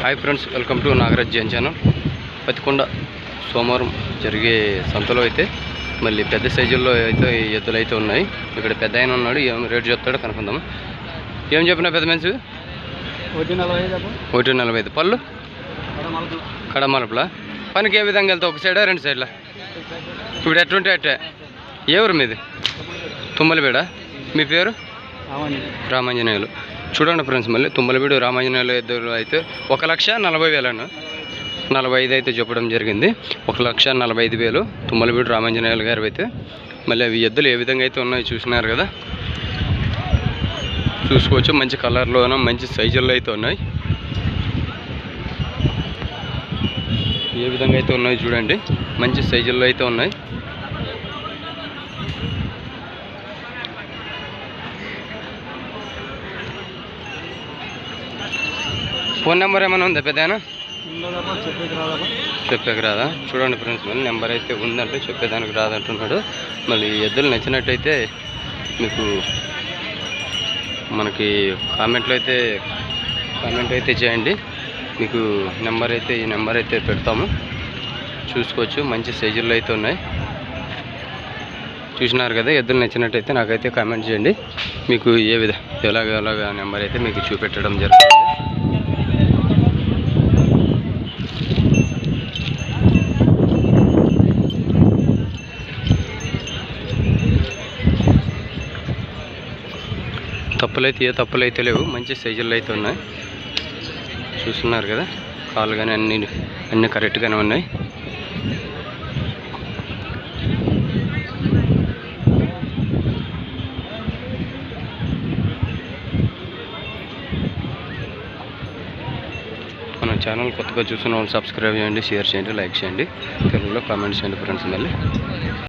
Hi friends welcome to Nagaraj Jain channel Pattikonda సోమవారం జరిగే సంతలో అయితే మళ్ళీ పెద్ద సైజుల్లో అయితే ఎద్దులు అయితే ఉన్నాయి. ఇక్కడ పెద్ద ఆయన ఉన్నాడు ఏం రేటు చెప్తాడో కనుక్కుందాం. ఏం చెప్పినా పెద్ద మనిషి? ఒకటి నలభై ఐదు పళ్ళు? కడమలపులా పనికి ఏ విధంగా వెళ్తావు? ఒక సైడా రెండు సైడ్లా? ఇప్పుడు ఎట్టుంటే అట్టే? ఏ ఊరు మీది? తుమ్మలబేడ మీ పేరు? రామాంజనేయులు. చూడండి ఫ్రెండ్స్ మళ్ళీ తుమ్మలవీడు రామాంజనేయులు ఇద్దరు అయితే ఒక లక్ష నలభై వేలను నలభై ఐదు అయితే చెప్పడం జరిగింది. ఒక లక్ష నలభై ఐదు వేలు తుమ్మలవీడు రామాంజనేయులు గారు అయితే. మళ్ళీ అవి ఎద్దులు ఏ విధంగా అయితే ఉన్నాయో చూసినారు కదా. చూసుకోవచ్చు మంచి కలర్లోన మంచి సైజుల్లో అయితే ఉన్నాయి. ఏ విధంగా అయితే ఉన్నాయో చూడండి. మంచి సైజుల్లో అయితే ఉన్నాయి. ఫోన్ నెంబర్ ఏమైనా ఉందా పెద్దనా చెప్పేకి రాదా? చూడండి ఫ్రెండ్స్ మళ్ళీ నెంబర్ అయితే ఉందంటే చెప్పేదానికి రాదంటున్నాడు. మళ్ళీ ఈ ఎద్దులు నచ్చినట్టయితే మీకు మనకి కామెంట్లో అయితే కామెంట్ అయితే చేయండి. మీకు నెంబర్ అయితే ఈ నెంబర్ అయితే పెడతాము. చూసుకోవచ్చు మంచి సైజుల్లో అయితే ఉన్నాయి. చూసినారు కదా ఎద్దులు నచ్చినట్టయితే నాకైతే కామెంట్ చేయండి. మీకు ఏ విధ ఎలాగ ఎలాగ నెంబర్ అయితే మీకు చూపెట్టడం జరుగుతుంది. తప్పులైతే ఏ తప్పులు అయితే లేవు మంచి సైజులు అయితే ఉన్నాయి. చూస్తున్నారు కదా కాలు కానీ అన్ని అన్నీ కరెక్ట్గానే ఉన్నాయి. మన ఛానల్ కొత్తగా చూసిన వాళ్ళు సబ్స్క్రైబ్ చేయండి షేర్ చేయండి లైక్ చేయండి. తెలుగులో కామెంట్స్ చేయండి ఫ్రెండ్స్ మళ్ళీ